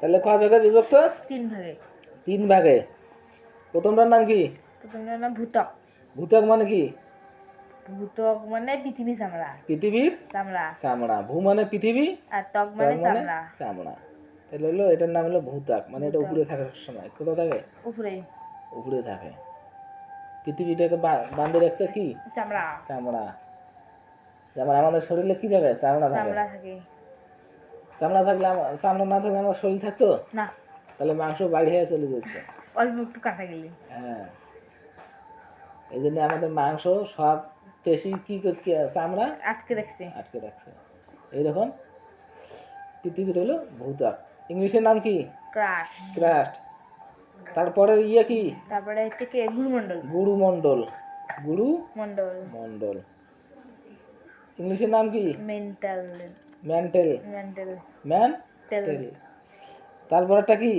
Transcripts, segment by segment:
তাহলে কয় ভাগে বিভক্ত তিন ভাগে। তিন ভাগে। প্রথমটার নাম কি? প্রথমটার নাম ভূতক। ভূতক মানে কি? ভূতক মানে পৃথিবী চামড়া। পৃথিবীর চামড়া। চামড়া। ভূ মানে পৃথিবী? আর তক মানে মানে চামড়া। চামড়া। তাহলে হলো এটার নাম হলো ভূতক। মানে এটা উপরে থাকার সময়। কোথাও থাকে? উপরে। উপরে থাকে। পৃথিবীটাকে বাঁধে রাখছে কি? চামড়া। চামড়া। যেমন আমাদের শরীরে কি থাকে। চামড়া থাকে। চামড়া থাকলে আমা- চামড়া না থাকলে আমার শরীর থাকতো? না। তাহলে মাংস বাড়ি হয়ে চলে যেত। অল্প একটু কাটা গেলে। হ্যাঁ। এই জন্য আমাদের মাংস সব পেশি কি কর- কি চামড়া? আটকে রাখছে। আটকে রাখছে। এইরকম পৃথিবীর হলো ভূতাক ইংলিশের নাম কি? ক্রাশ। ক্রাস্ট তারপরে ইয়ে কি? তারপরে হচ্ছে কি গুরুমণ্ডল। গুরু মণ্ডল গুরু মণ্ডল মণ্ডল ইংলিশের নাম কি? Mantle. Mantle mantle mantle তারপরেরটা কি?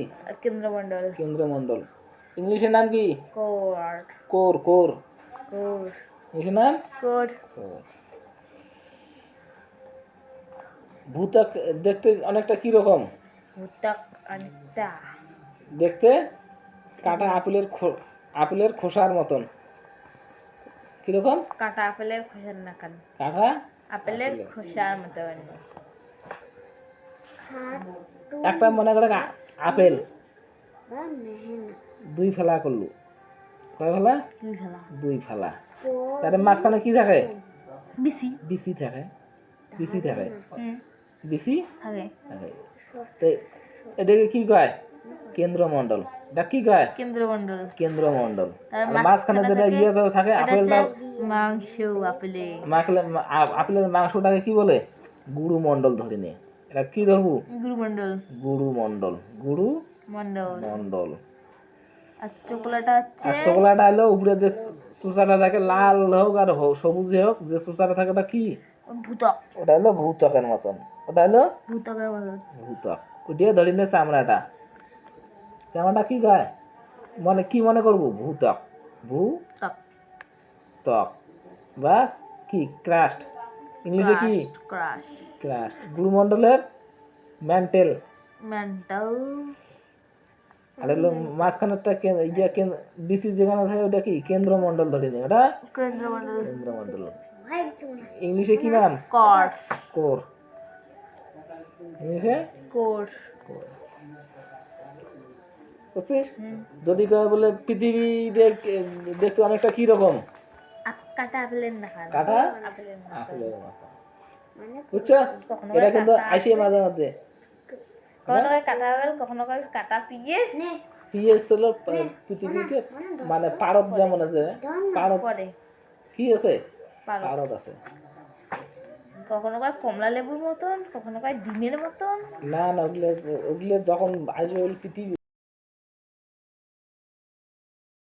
কেন্দ্রমণ্ডল। কেন্দ্রমণ্ডল। ইংলিশের নাম কি? কোর কোর কোর কোর ইংলিশের নাম? কোর ভূতাক দেখতে অনেকটা কি রকম ভূতক অনেকটা। দেখতে কাটা আপেলের আপেলের খোসার মতন। কীরকম? কাটা আপেলের খোসার নাকান। কাটা আপেলের খোসার মতো একটা মনে করে আপেল। দুই ফেলা করলু। কয় ফেলা? দুই ফেলা। তার মাঝখানে কি থাকে? বিসি। বিসি থাকে। বিসি থাকে। বিসি? থাকে। থাকে। তো এটাকে কি কয়? কেন্দ্রমণ্ডল। এটা কি কয়? কেন্দ্রমণ্ডল। কেন্দ্রমণ্ডল। মাঝখানে যেটা ইয়ে থাকে আপেলটা মাংস আপেলে। মাখলে আ- আপেলের মাংসটাকে কি বলে? গুরু মণ্ডল ধরে নে। এটা কি ধরবো? গুরু মণ্ডল। গুরু মণ্ডল। মণ্ডল। আর চোকলাটা হচ্ছে আর চকলাটা হলো উপরে যে সুসাটা থাকে লাল হোক আর সবুজ হোক যে সুসাটা থাকে ওটা কি? ভূতক। ওটা হলো ভূতকের মতন। ওটা হলো ভূতকের মতো ভূতক। ওটিয়ে ধরি নে চামড়াটা। চামড়াটা কি গায় মনে কি মনে করব? ভূতক। ভূ তক বা কি? ক্রাস্ট ইংলিশে কি? ক্রাস্ট গুরুমণ্ডলের ম্যান্টেল আর হলো মাঝখানেরটা কে- ইয়ে কেন- বিসি যেখানে থাকে ওটা কি? কেন্দ্রমণ্ডল ধরে নে ওটা? কেন্দ্রমণ্ডল। কেন্দ্রমণ্ডল। ইংলিশে কি নাম? কর কোর ইংলিশে কোর কোর বুঝছিস? যদি কয় বলে পৃথিবী দেখ- দেখতে অনেকটা কি রকম কাটা আপেলের নাকান কাটা? আপেলের মতো বুঝছ? এটা কিন্তু আসে মাঝে মাঝে। কখনো কাটা আপেল কখনো কাটা পিএস। পিএস হলো পৃথিবীতে মানে পারদ যেমন আছে পারদ পরে। কি আছে? পারদ। আছে। কখনো কয় কমলা লেবুর মতন কখনো কয় ডিমের মতন। না না ওগুলো ওগুলো যখন আসবে ওই পৃথিবী